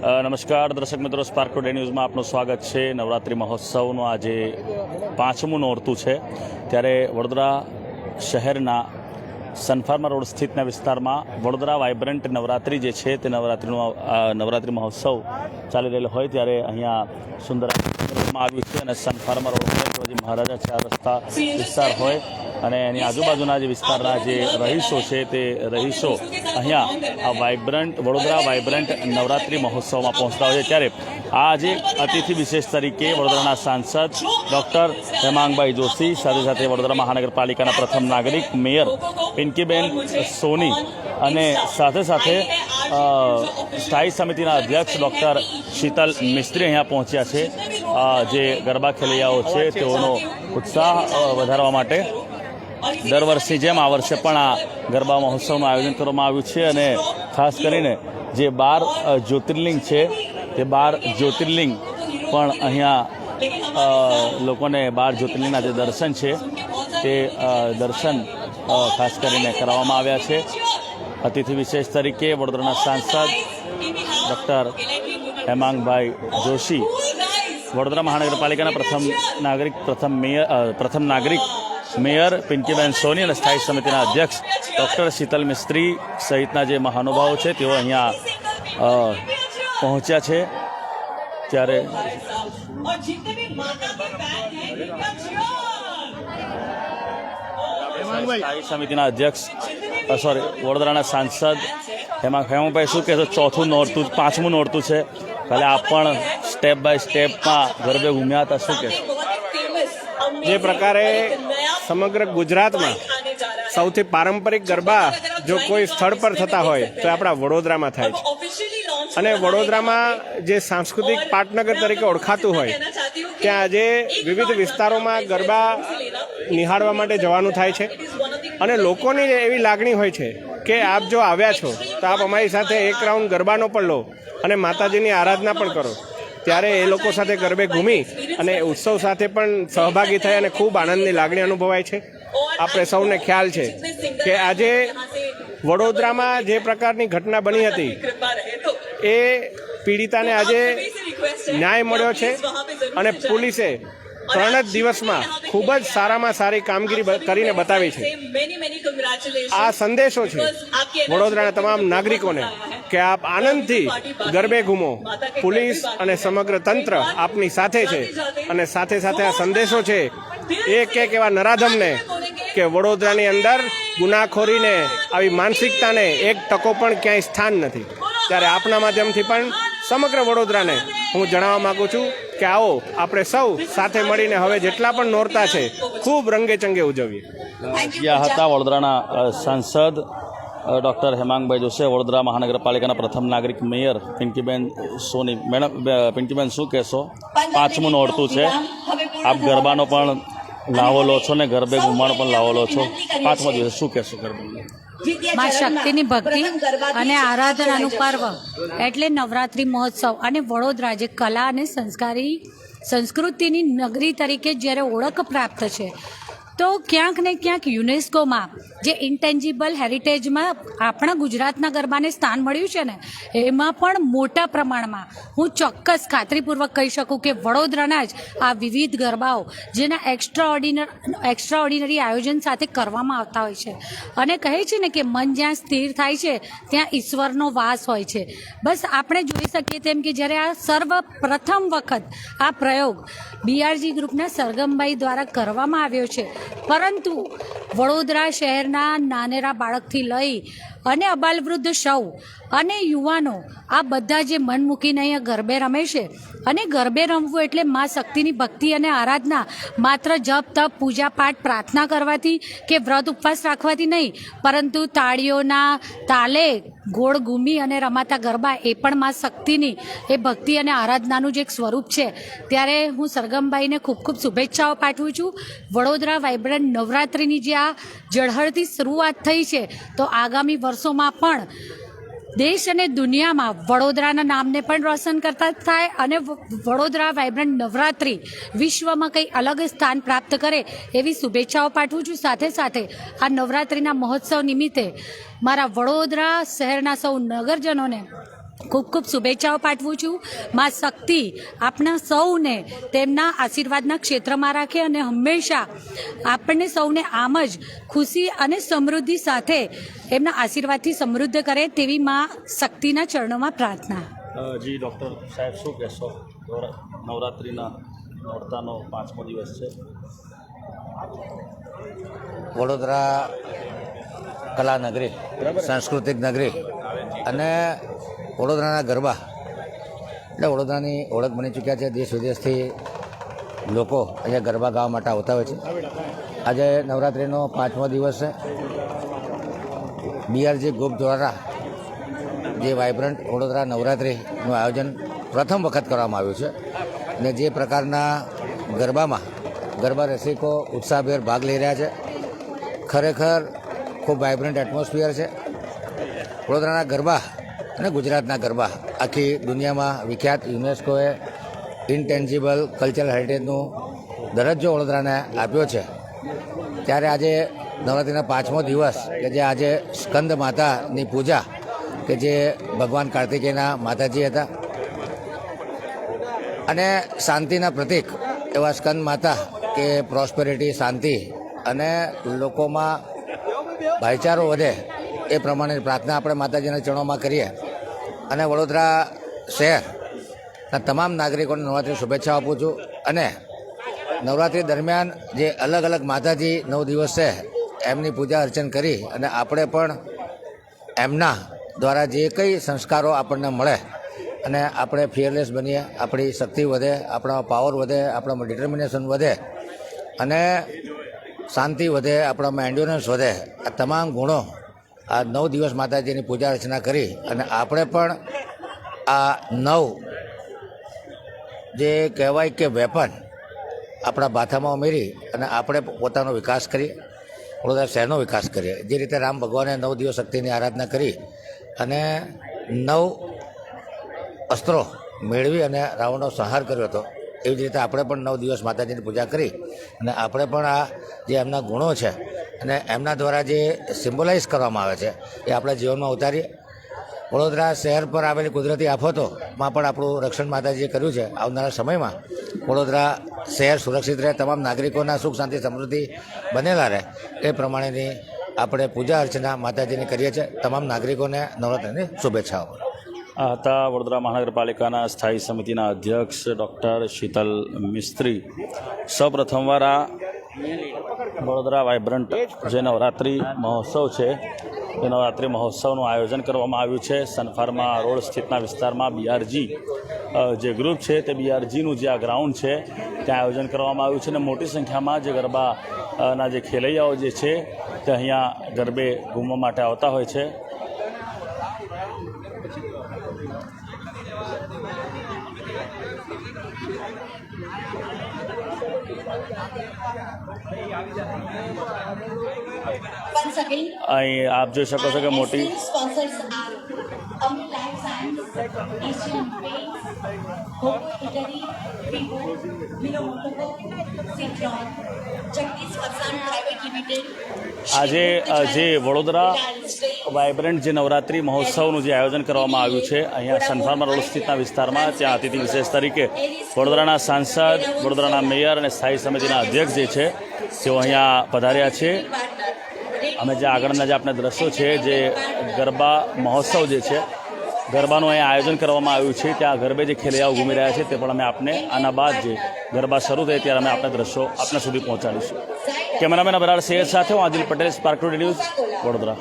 નમસ્કાર, દર્શક મિત્રો સ્પાર્ક ટુડે ન્યૂઝમાં આપનું સ્વાગત છે. નવરાત્રિ મહોત્સવનું આજે પાંચમું નોરતું છે. ત્યારે વડોદરા શહેરના સનફાર્મા રોડ સ્થિતના વિસ્તારમાં વડોદરા વાઇબ્રન્ટ નવરાત્રિ જે છે તે નવરાત્રિનો નવરાત્રિ મહોત્સવ ચાલી રહેલો હોય ત્યારે અહીંયા સુંદર આવ્યું છે અને સનફાર્મા રોડ હોય તો મહારાજા ચાર રસ્તા વિસ્તાર હોય અને એની આજુબાજુના જે વિસ્તારના જે રહીશો છે તે રહીશો અહીંયા આ વાઇબ્રન્ટ વડોદરા વાઇબ્રન્ટ નવરાત્રિ મહોત્સવમાં પહોંચતા હોય છે. ત્યારે આજે અતિથિ વિશેષ તરીકે વડોદરાના સાંસદ ડૉક્ટર હેમાંગભાઈ જોશી, સાથે સાથે વડોદરા મહાનગરપાલિકાના પ્રથમ નાગરિક મેયર પિંકીબેન સોની અને સાથે સાથે સ્થાયી સમિતિના અધ્યક્ષ ડૉક્ટર શીતલ મિસ્ત્રી અહીંયા પહોંચ્યા છે. જે ગરબા ખેલૈયાઓ છે, તેઓનો ઉત્સાહ વધારવા માટે દર વર્ષની જેમ આ વર્ષે પણ આ ગરબા મહોત્સવનું આયોજન કરવામાં આવ્યું છે અને ખાસ કરીને જે બાર જ્યોતિર્લિંગ છે તે બાર જ્યોતિર્લિંગ પણ અહીંયા લોકોને બાર જ્યોતિર્લિંગના જે દર્શન છે, તે દર્શન ખાસ કરીને કરાવવામાં આવ્યા છે. અતિથિ વિશેષ તરીકે વડોદરાના સાંસદ ડૉક્ટર હેમાંગભાઈ જોશી, વડોદરા મહાનગરપાલિકાના પ્રથમ નાગરિક, પ્રથમ મેયર પ્રથમ નાગરિક મેયર પિંકીબેન સોની અને સ્થાયી સમિતિના અધ્યક્ષ ડૉક્ટર શીતલ મિસ્ત્રી સહિતના જે મહાનુભાવો છે, તેઓ અહીંયા પહોંચ્યા છે ત્યારે સ્થાયી સમિતિના અધ્યક્ષ સોરી વડોદરાના સાંસદ હેમાં હેમુભાઈ શું કહે કહેશો ચોથું નોરતું પાંચમું નોરતું છે. કાલે આ પણ સ્ટેપ બાય સ્ટેપમાં ગરબે ઘૂમ્યા હતા શું કહેશો? જે પ્રકારે સમગ્ર ગુજરાતમાં સૌથી પારંપરિક ગરબા જો કોઈ સ્થળ પર થતા હોય તો આપણા વડોદરામાં થાય છે. અને વડોદરામાં જે સાંસ્કૃતિક પાટનગર તરીકે ઓળખાતું હોય, ત્યાં આજે વિવિધ વિસ્તારોમાં ગરબા નિહાળવા માટે જવાનું થાય છે. અને લોકોની એવી લાગણી હોય છે કે આપ જો આવ્યા છો, તો આપ અમારી સાથે એક રાઉન્ડ ગરબાનો પણ લો અને માતાજીની આરાધના પણ કરો. ત્યારે એ લોકો સાથે ગરબે ઘૂમી અને ઉત્સવ સાથે પણ સહભાગી થઈ અને ખૂબ આનંદની લાગણી અનુભવાય છે. આપણે સૌને ખ્યાલ છે કે આજે વડોદરામાં જે પ્રકારની ઘટના બની હતી એ પીડિતાને આજે ન્યાય મળ્યો છે અને પોલીસે ત્રણ જ દિવસમાં ખૂબ જ સારામાં સારી કામગીરી કરીને બતાવી છે. આ સંદેશો છે વડોદરાના તમામ નાગરિકોને કે આપ આનંદથી ગરબે ઘૂમો. પોલીસ અને સમગ્ર તંત્ર આપની સાથે છે અને સાથે સાથે આ સંદેશો છે એક એક એવા નરાધમને કે વડોદરાની અંદર ગુનાખોરીને આવી માનસિકતાને એક ટકો પણ ક્યાંય સ્થાન નથી. ત્યારે આપના માધ્યમથી પણ સમગ્ર વડોદરાને હું જણાવવા માગું છું કે આવો, આપણે સૌ સાથે મળીને હવે જેટલા પણ નોરતા છે, ખૂબ રંગેચંગે ઉજવીએ. હતા વડોદરાના સાંસદ ડૉક્ટર હેમાંગભાઈ જોશે વડોદરા મહાનગરપાલિકાના પ્રથમ નાગરિક મેયર. પિંકીબેન સોની, મેડમ પિંકીબેન શું કહેશો? પાંચમું નોરતું છે. આપ ગરબાનો પણ લાવો લો છો ને, ગરબે ઘૂમવાનો પણ લાવો લો છો. પાંચમો દિવસ શું કહેશો ગરબાનો? માં શક્તિની ભક્તિ અને આરાધનાનું પર્વ. એટલે નવરાત્રિ મહોત્સવ અને વડોદરા જે કલા અને સંસ્કારી સંસ્કૃતિની નગરી તરીકે જ્યારે ઓળખ પ્રાપ્ત છે તો ક્યાંક ને ક્યાંક યુનેસ્કોમાં જે ઇન્ટેન્જિબલ હેરિટેજમાં આપણા ગુજરાતના ગરબાને સ્થાન મળ્યું છે ને, એમાં પણ મોટા પ્રમાણમાં હું ચોક્કસ ખાતરીપૂર્વક કહી શકું કે વડોદરાના જ આ વિવિધ ગરબાઓ જેના એક્સ્ટ્રા ઓર્ડિનર એક્સ્ટ્રા ઓર્ડિનરી આયોજન સાથે કરવામાં આવતા હોય છે. અને કહે છે ને કે મન જ્યાં સ્થિર થાય છે, ત્યાં ઈશ્વરનો વાસ હોય છે. બસ આપણે જોઈ શકીએ તેમ કે જ્યારે આ સર્વ પ્રથમ વખત આ પ્રયોગ બીઆરજી ગ્રુપના સરગમભાઈ દ્વારા કરવામાં આવ્યો છે પરંતુ વડોદરા શહેરના નાનેરા બાળકથી લઈ અને અબાલવૃદ્ધ સૌ અને યુવાનો આ બધા જે મન મૂકીને અહીંયા ગરબે રમે છે. અને ગરબે રમવું એટલે મા શક્તિની ભક્તિ અને આરાધના. માત્ર જપ, તપ, પૂજા, પાઠ, પ્રાર્થના કરવાથી કે વ્રત ઉપવાસ રાખવાથી નહીં, પરંતુ તાળીઓના તાલે ગોળ ગુમી અને રમાતા ગરબા એ પણ મા શક્તિની, એ ભક્તિ અને આરાધનાનું જે એક સ્વરૂપ છે. ત્યારે હું સરગમભાઈને ખૂબ ખૂબ શુભેચ્છાઓ પાઠવું છું. વડોદરા વાઇબ્રન્ટ નવરાત્રિની જે આ ઝળહળતી શરૂઆત થઈ છે. તો આગામી વર્ષોમાં પણ દેશ અને દુનિયામાં વડોદરાના નામને પણ રોશન કરતા થાય અને વડોદરા વાઇબ્રન્ટ નવરાત્રિ વિશ્વમાં કંઈ અલગ સ્થાન પ્રાપ્ત કરે એવી શુભેચ્છાઓ પાઠવું છું. સાથે સાથે આ નવરાત્રિના મહોત્સવ નિમિત્તે મારા વડોદરા શહેરના સૌ નગરજનોને ખૂબ ખૂબ શુભેચ્છાઓ પાઠવું છું. માં શક્તિ આપણા સૌને તેમના આશીર્વાદના ક્ષેત્રમાં રાખે અને હંમેશા આપણને સૌને આમ જ ખુશી અને સમૃદ્ધિ સાથે એમના આશીર્વાદથી સમૃદ્ધ કરે તેવી માં શક્તિના ચરણોમાં પ્રાર્થના. જી ડૉક્ટર સાહેબ શું કહેશો? નવરાત્રિના નોરતાનો પાંચમો દિવસ છે. વડોદરા કલા નગરી સાંસ્કૃતિક નગરી અને વડોદરાના ગરબા. એટલે વડોદરાની ઓળખ બની ચૂક્યા છે. દેશ વિદેશથી લોકો અહીંયા ગરબા ગાવા માટે આવતા હોય છે. આજે નવરાત્રિનો પાંચમો દિવસ છે. બીઆરજી ગ્રુપ દ્વારા જે વાઇબ્રન્ટ વડોદરા નવરાત્રિનું આયોજન પ્રથમ વખત કરવામાં આવ્યું છે અને જે પ્રકારના ગરબામાં ગરબા રસિકો ઉત્સાહભેર ભાગ લઈ રહ્યા છે. ખરેખર ખૂબ વાઇબ્રન્ટ એટમોસ્ફિયર છે. વડોદરાના ગરબા અને ગુજરાતના ગરબા. આખી દુનિયામાં વિખ્યાત યુનેસ્કોએ ઇનટેન્જિબલ કલ્ચરલ હેરિટેજનું દરજ્જો વડોદરાને આપ્યો છે. ત્યારે આજે નવરાત્રિના પાંચમો દિવસ કે જે આજે સ્કંદ માતાની પૂજા કે જે ભગવાન કાર્તિકેયના માતાજી હતા. અને શાંતિના પ્રતીક એવા સ્કંદ માતા કે પ્રોસ્પેરિટી, શાંતિ અને લોકોમાં ભાઈચારો વધે એ પ્રમાણે પ્રાર્થના આપણે માતાજીના ચરણોમાં કરીએ. અને વડોદરા શહેરના તમામ નાગરિકોને નવરાત્રિની શુભેચ્છા આપું છું. અને નવરાત્રિ દરમિયાન જે અલગ અલગ માતાજી નવ દિવસ છે એમની પૂજા અર્ચન કરી અને આપણે પણ એમના દ્વારા જે કંઈ સંસ્કારો આપણને મળે અને આપણે ફિયરલેસ બનીએ, આપણી શક્તિ વધે, આપણા પાવર વધે, આપણામાં ડિટર્મિનેશન વધે અને શાંતિ વધે, આપણામાં એન્ડ્યોરન્સ વધે. આ તમામ ગુણો આ નવ દિવસ માતાજીની પૂજા અર્ચના કરી અને આપણે પણ આ નવ જે કહેવાય કે વેપન આપણા ભાથામાં ઉમેરી અને આપણે પોતાનો વિકાસ કરીએ વડોદરા શહેરનો વિકાસ કરીએ. જે રીતે રામ ભગવાને નવ દિવસ શક્તિની આરાધના કરી અને નવ અસ્ત્રો મેળવી અને રાવણનો સંહાર કર્યો હતો, એવી જ રીતે આપણે પણ નવ દિવસ માતાજીની પૂજા કરી અને આપણે પણ આ જે એમના ગુણો છે અને એમના દ્વારા જે સિમ્બોલાઇઝ કરવામાં આવે છે, એ આપણા જીવનમાં ઉતારીએ વડોદરા શહેર પર આવેલી કુદરતી આફતોમાં પણ આપણું રક્ષણ માતાજીએ કર્યું છે. આવનારા સમયમાં વડોદરા શહેર સુરક્ષિત રહે, તમામ નાગરિકોના સુખ, શાંતિ, સમૃદ્ધિ બનેલા રહે, એ પ્રમાણેની આપણે પૂજા અર્ચના માતાજીની કરીએ છીએ. તમામ નાગરિકોને નવરાત્રિની શુભેચ્છાઓ. આ હતા વડોદરા મહાનગરપાલિકાના સ્થાયી સમિતિના અધ્યક્ષ ડૉક્ટર શીતલ મિસ્ત્રી. સૌપ્રથમવાર આ વડોદરા વાઇબ્રન્ટ જે નવરાત્રિ મહોત્સવ છે, એ નવરાત્રિ મહોત્સવનું આયોજન કરવામાં આવ્યું છે. સનફાર્મા રોડ સ્થિતના વિસ્તારમાં બીઆરજી જે ગ્રુપ છે, તે બીઆરજીનું જે આ ગ્રાઉન્ડ છે, ત્યાં આયોજન કરવામાં આવ્યું છે. અને મોટી સંખ્યામાં જે ગરબાના જે ખેલૈયાઓ જે છે, તે અહીંયા ગરબે ઘૂમવા માટે આવતા હોય છે. અહીં આપ જોઈ શકો છો કે મોટી આજે જે વડોદરા વાઇબ્રન્ટ જે નવરાત્રિ મહોત્સવનું જે આયોજન કરવામાં આવ્યું છે, અહીંયા સનફાર્મા રોડ સ્થિતના વિસ્તારમાં ત્યાં અતિથિ વિશેષ તરીકે વડોદરાના સાંસદ, વડોદરાના મેયર અને સ્થાયી સમિતિના અધ્યક્ષ જે છે, તેઓ અહીંયા પધાર્યા છે. અમે જે આગળના જે આપણે દ્રશ્યો છે, જે ગરબા મહોત્સવ જે છે, ગરબાનું અહીંયા આયોજન કરવામાં આવ્યું છે. ત્યાં ગરબે જે ખેલૈયાઓ ઘૂમી રહ્યા છે, તે પણ અમે આપને આના બાદ જે ગરબા શરૂ થાય ત્યારે અમે આપણા દ્રશ્યો આપના સુધી પહોંચાડીશું. કેમેરામેન અબરાર શેર સાથે હું આદિલ પટેલ સ્પાર્ક ન્યૂઝ વડોદરા.